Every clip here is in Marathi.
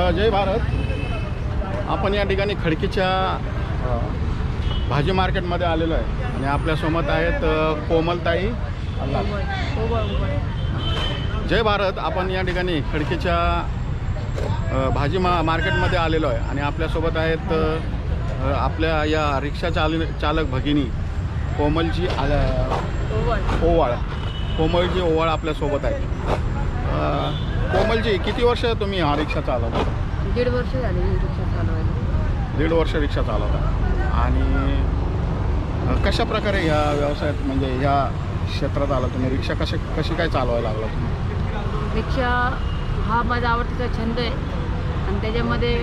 जय भारत. आपण या ठिकाणी खडकीच्या भाजी मार्केटमध्ये आलेलो आहे. आणि आपल्यासोबत आहेत कोमलताई. जय भारत. आपण या ठिकाणी खडकीच्या भाजी मा मार्केटमध्ये आलेलो आहे. आणि आपल्यासोबत आहेत आपल्या या रिक्षा चाल चालक भगिनी कोमलजी आल्या ओवाळ. कोमलजी ओवाळ आपल्यासोबत आहे कोमलजी किती वर्ष तुम्ही हा रिक्षा चालवता? दीड वर्ष झाली ही रिक्षा चालवायला. दीड वर्ष रिक्षा चालवता. आणि कशा प्रकारे ह्या व्यवसायात म्हणजे ह्या क्षेत्रात आला तुम्ही? रिक्षा कशी कशी काय चालवायला लागला तुम्ही? रिक्षा हा माझा आवडतीचा छंद आहे. आणि त्याच्यामध्ये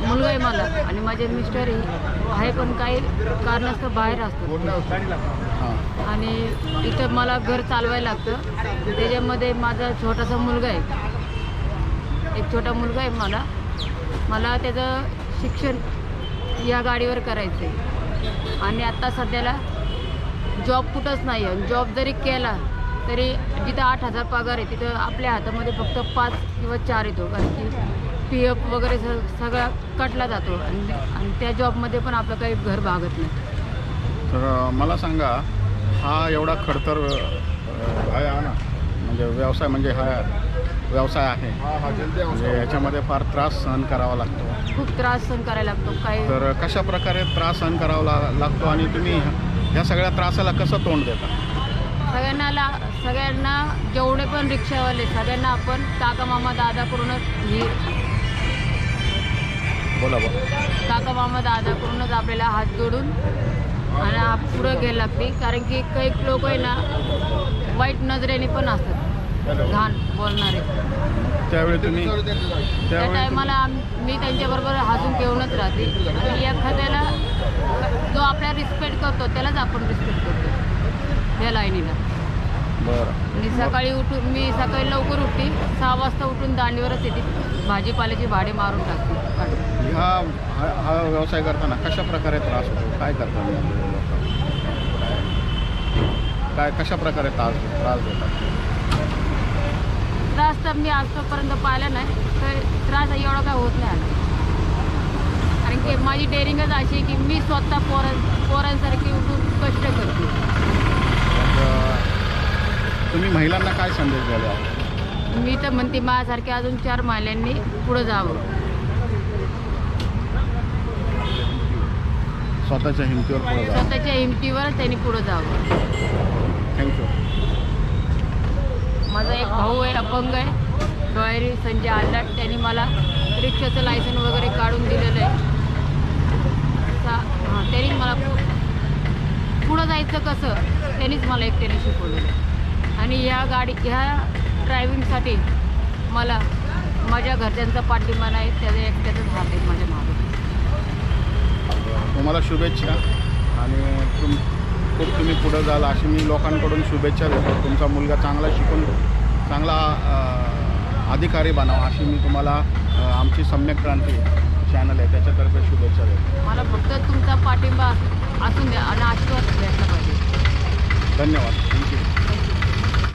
मुलगा आहे मला आणि माझे मिस्टर आहे पण काही कारणास्तव बाहेर असतो आणि इथं मला घर चालवायला लागतं. त्याच्यामध्ये माझा छोटासा मुलगा आहे. एक छोटा मुलगा आहे मला. मला त्याचं शिक्षण या गाडीवर करायचं आहे. आणि आत्ता सध्याला जॉब कुठंच नाही आहे. जॉब जरी केला तरी जिथं आठ हजार पगार आहे तिथं आपल्या हातामध्ये फक्त पाच किंवा चार येतो. कारण की पी एफ वगैरे स सगळा कटला जातो आणि आणि त्या जॉबमध्ये पण आपलं काही घर भागत नाही. तर अ, मला सांगा हा एवढा खडतर अ, आहे ना? म्हणजे व्यवसाय म्हणजे हा व्यवसाय आहे. म्हणजे याच्यामध्ये फार त्रास सहन करावा लागतो. खूप त्रास सहन करायला लागतो काही तर कशा प्रकारे त्रास सहन करावा ला- लागतो आणि तुम्ही ह्या सगळ्या त्रासाला कसं तोंड देता? सगळ्यांना ला सगळ्यांना जेवढे पण रिक्षावाले सगळ्यांना आपण काका मामा दादा करूनच ही बोला बोला. काका मामा दादा करूनच आपल्याला हात जोडून आणि आप- पुढं घ्यायला लागते कारण की काही लोक आहे ना वाईट नजरेने पण असतात. घाण बोलणारे. त्यावेळी तुम्ही त्या त्यावेळी टायमाला मी त्यांच्याबरोबर हसून घेऊनच राहते. आणि एखाद्याला जो आपला रिस्पेक्ट करतो त्यालाच आपण रिस्पेक्ट करतो. या लाईनीला. बरं. आणि सकाळी उठून मी सकाळी लवकर उठते. सहा वाजता उठून दांडीवरच येते. भाजीपाल्याची भाडे मारून टाकते. काढून. हा हा हा व्यवसाय करताना कशा प्रकारे त्रास होतो? काय करता तुम्ही लोकांना? काय कशा प्रकारे त्रास त्रास देतात? त्रास तर मी आजपर्यंत पाहिला नाही तर त्रास एवढा काय होत नाही आला. कारण की माझी डेअरिंगच अशी आहे की मी स्वतः पोरां पोरांसारखी उठून कष्ट करते तर तुम्ही महिलांना काय संदेश द्यायला हवा? मी तर म्हणते माझ्यासारख्या अजून चार महिन्यांनी पुढं जावं. स्वतःच्या हिमतीवर पुढे जा स्वतःच्या हिमतीवरच त्यांनी पुढं जावं. थँक्यू माझा एक भाऊ आहे अपंग आहे. डोयरी संजय आल्लाट त्यांनी मला रिक्षाचं लायसन वगैरे काढून दिलेलं आहे. त्यांनी मला पुढं जायचं कसं त्यांनीच मला एकट्याने शिकवलेलं आहे. आणि ह्या गाडी ह्या ड्रायव्हिंगसाठी मला माझ्या घरच्यांचा पाठिंबा नाही त्याचा एकट्याचाच हात आहे माझ्या मागे. तुम्हाला शुभेच्छा. आणि तुम खूप तुम्ही पुढं जाल अशी मी लोकांकडून शुभेच्छा देतो. तुमचा मुलगा चांगला शिकून चांगला अधिकारी बनावा अशी मी तुम्हाला आमची सम्यक क्रांती चॅनल आहे. त्याच्यातर्फे शुभेच्छा देतो. मला फक्त तुमचा पाठिंबा असून द्या आणि आशीर्वाद भेटला पाहिजे. धन्यवाद. थँक्यू